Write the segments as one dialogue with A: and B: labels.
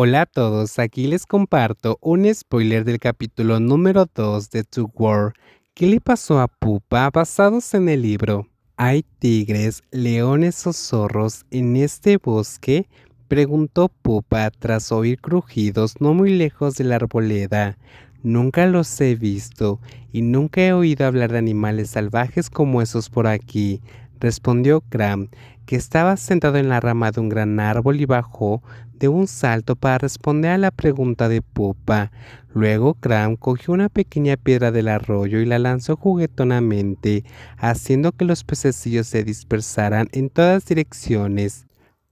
A: Hola a todos, aquí les comparto un spoiler del capítulo número 2 de Two War. ¿Qué le pasó a Pupa basados en el libro? ¿Hay tigres, leones o zorros en este bosque? Preguntó Pupa tras oír crujidos no muy lejos de la arboleda. Nunca los he visto y nunca he oído hablar de animales salvajes como esos por aquí, respondió Cram, que estaba sentado en la rama de un gran árbol y bajó de un salto para responder a la pregunta de Pupa. Luego Cram cogió una pequeña piedra del arroyo y la lanzó juguetonamente, haciendo que los pececillos se dispersaran en todas direcciones.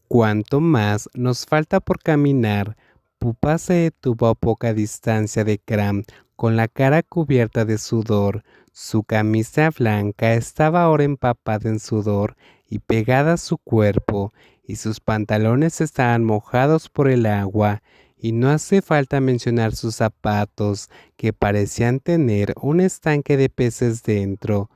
A: Cuanto más nos falta por caminar, Pupa se detuvo a poca distancia de Cram, con la cara cubierta de sudor. Su camisa blanca estaba ahora empapada en sudor y pegada a su cuerpo, y sus pantalones estaban mojados por el agua, y no hace falta mencionar sus zapatos, que parecían tener un estanque de peces dentro.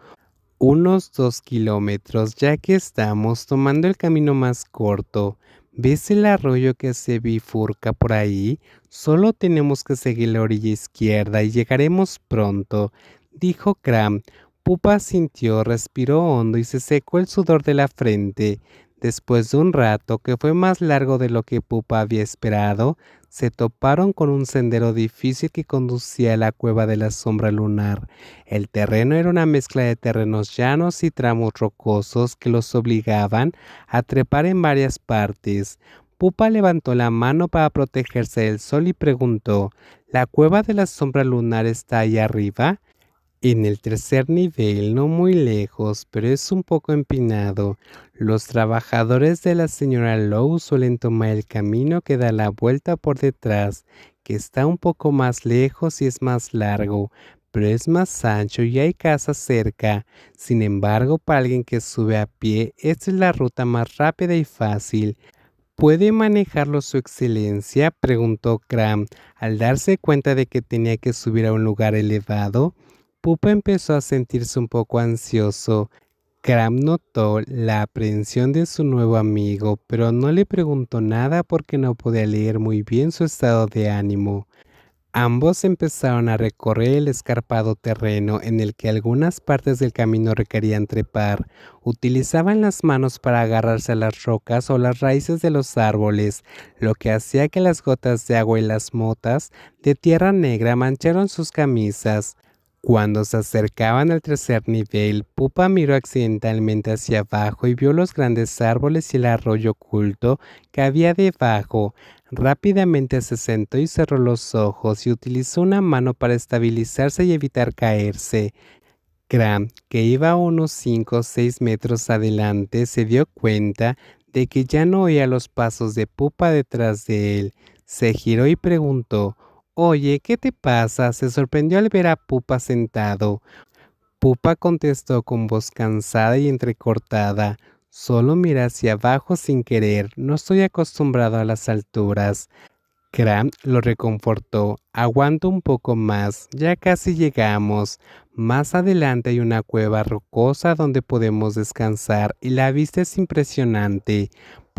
A: Unos dos kilómetros, ya que estamos tomando el camino más corto. ¿Ves el arroyo que se bifurca por ahí? Solo tenemos que seguir la orilla izquierda y llegaremos pronto, dijo Cram. Pupa sintió, respiró hondo y se secó el sudor de la frente. Después de un rato, que fue más largo de lo que Pupa había esperado, se toparon con un sendero difícil que conducía a la cueva de la sombra lunar. El terreno era una mezcla de terrenos llanos y tramos rocosos que los obligaban a trepar en varias partes. Pupa levantó la mano para protegerse del sol y preguntó, ¿La cueva de la sombra lunar está ahí arriba? En el tercer nivel, no muy lejos, pero es un poco empinado, los trabajadores de la señora Lowe suelen tomar el camino que da la vuelta por detrás, que está un poco más lejos y es más largo, pero es más ancho y hay casas cerca. Sin embargo, para alguien que sube a pie, esta es la ruta más rápida y fácil. ¿Puede manejarlo su excelencia? preguntó Cram, al darse cuenta de que tenía que subir a un lugar elevado. Pupa empezó a sentirse un poco ansioso. Cram notó la aprehensión de su nuevo amigo, pero no le preguntó nada porque no podía leer muy bien su estado de ánimo. Ambos empezaron a recorrer el escarpado terreno en el que algunas partes del camino requerían trepar. Utilizaban las manos para agarrarse a las rocas o las raíces de los árboles, lo que hacía que las gotas de agua y las motas de tierra negra mancharon sus camisas. Cuando se acercaban al tercer nivel, Pupa miró accidentalmente hacia abajo y vio los grandes árboles y el arroyo oculto que había debajo. Rápidamente se sentó y cerró los ojos y utilizó una mano para estabilizarse y evitar caerse. Cram, que iba unos 5 o 6 metros adelante, se dio cuenta de que ya no oía los pasos de Pupa detrás de él. Se giró y preguntó, Oye, ¿qué te pasa? se sorprendió al ver a Pupa sentado. Pupa contestó con voz cansada y entrecortada. Solo mira hacia abajo sin querer. No estoy acostumbrado a las alturas. Cram lo reconfortó. Aguanto un poco más. Ya casi llegamos. Más adelante hay una cueva rocosa donde podemos descansar y la vista es impresionante.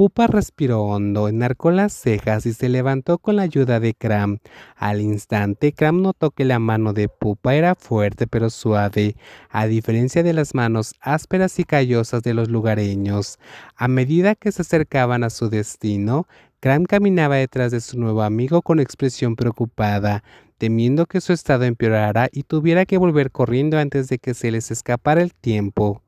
A: Pupa respiró hondo, enarcó las cejas y se levantó con la ayuda de Cram. Al instante, Cram notó que la mano de Pupa era fuerte pero suave, a diferencia de las manos ásperas y callosas de los lugareños. A medida que se acercaban a su destino, Cram caminaba detrás de su nuevo amigo con expresión preocupada, temiendo que su estado empeorara y tuviera que volver corriendo antes de que se les escapara el tiempo.